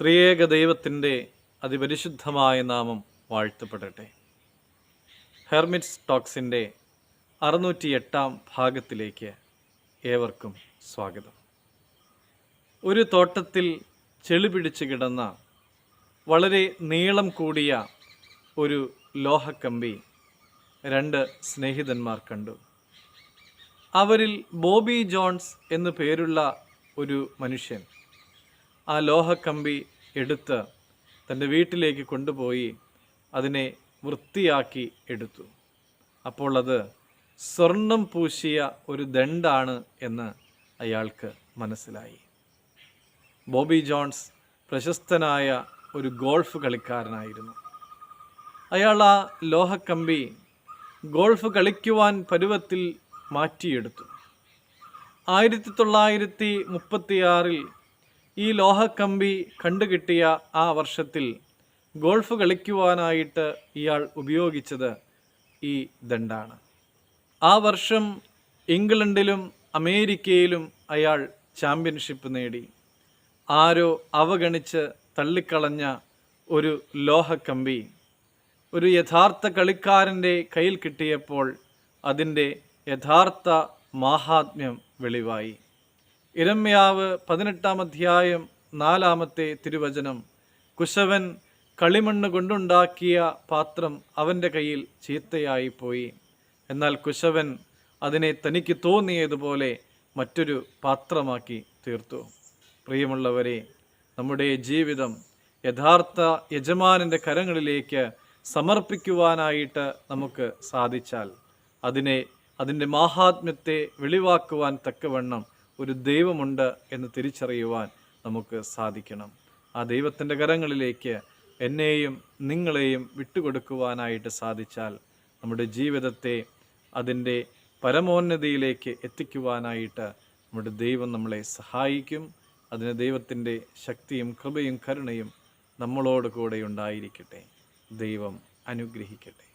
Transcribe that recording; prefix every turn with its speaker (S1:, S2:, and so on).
S1: ത്രിയേക ദൈവത്തിന്റെ അതിപരിശുദ്ധമായ നാമം വാഴ്ത്തപ്പെടട്ടെ. ഹെർമിറ്റ്സ് ടോക്സിന്റെ അറുന്നൂറ്റി എട്ടാം ഭാഗത്തിലേക്ക് ഏവർക്കും സ്വാഗതം. ഒരു തോട്ടത്തിൽ ചെളി പിടിച്ച് കിടന്ന വളരെ നീളം കൂടിയ ഒരു ലോഹക്കമ്പി രണ്ട് സ്നേഹിതന്മാർ കണ്ടു. അവരിൽ ബോബി ജോൺസ് എന്നു പേരുള്ള ഒരു മനുഷ്യൻ ആ ലോഹക്കമ്പി എടുത്ത് തന്റെ വീട്ടിലേക്ക് കൊണ്ടുപോയി അതിനെ വൃത്തിയാക്കി എടുത്തു. അപ്പോൾ അത് സ്വർണം പൂശിയ ഒരു ദണ്ടാണ് എന്ന് അയാൾക്ക് മനസ്സിലായി. ബോബി ജോൺസ് പ്രശസ്തനായ ഒരു ഗോൾഫ് കളിക്കാരനായിരുന്നു. അയാൾ ആ ലോഹക്കമ്പി ഗോൾഫ് കളിക്കുവാൻ പരുവത്തിൽ മാറ്റിയെടുത്തു. ആയിരത്തി തൊള്ളായിരത്തി മുപ്പത്തിയാറിൽ ഈ ലോഹക്കമ്പി കണ്ടുകിട്ടിയ ആ വർഷത്തിൽ ഗോൾഫ് കളിക്കുവാനായിട്ട് ഇയാൾ ഉപയോഗിച്ചത് ഈ ദണ്ടാണ്. ആ വർഷം ഇംഗ്ലണ്ടിലും അമേരിക്കയിലും അയാൾ ചാമ്പ്യൻഷിപ്പ് നേടി. ആരോ അവഗണിച്ച് തള്ളിക്കളഞ്ഞ ഒരു ലോഹക്കമ്പി ഒരു യഥാർത്ഥ കളിക്കാരന്റെ കയ്യിൽ കിട്ടിയപ്പോൾ അതിന്റെ യഥാർത്ഥ മാഹാത്മ്യം വെളിവായി. ഇരമ്യാവ് പതിനെട്ടാം അധ്യായം നാലാമത്തെ തിരുവചനം. കുശവൻ കളിമണ്ണ് കൊണ്ടുണ്ടാക്കിയ പാത്രം അവന്റെ കയ്യിൽ ചീത്തയായിപ്പോയി എന്നാൽ കുശവൻ അതിനെ തനിക്ക് തോന്നിയതുപോലെ മറ്റൊരു പാത്രമാക്കി തീർത്തു. പ്രിയമുള്ളവരെ നമ്മുടെ ജീവിതം യഥാർത്ഥ യജമാനന്റെ കരങ്ങളിലേക്ക് സമർപ്പിക്കുവാനായിട്ട് നമുക്ക് സാധിച്ചാൽ അതിനെ അതിന്റെ മാഹാത്മ്യത്തെ വെളിവാക്കുവാൻ തക്കവണ്ണം ഒരു ദൈവമുണ്ട് എന്ന് തിരിച്ചറിയുവാൻ നമുക്ക് സാധിക്കണം. ആ ദൈവത്തിന്റെ കരങ്ങളിലേക്ക് എന്നെയും നിങ്ങളെയും വിട്ടുകൊടുക്കുവാനായിട്ട് സാധിച്ചാൽ നമ്മുടെ ജീവിതത്തെ അതിന്റെ പരമോന്നതിയിലേക്ക് എത്തിക്കുവാനായിട്ട് നമ്മുടെ ദൈവം നമ്മളെ സഹായിക്കും. അതിന് ദൈവത്തിന്റെ ശക്തിയും കൃപയും കരുണയും നമ്മളോട് കൂടെ ഉണ്ടായിരിക്കട്ടെ. ദൈവം അനുഗ്രഹിക്കട്ടെ.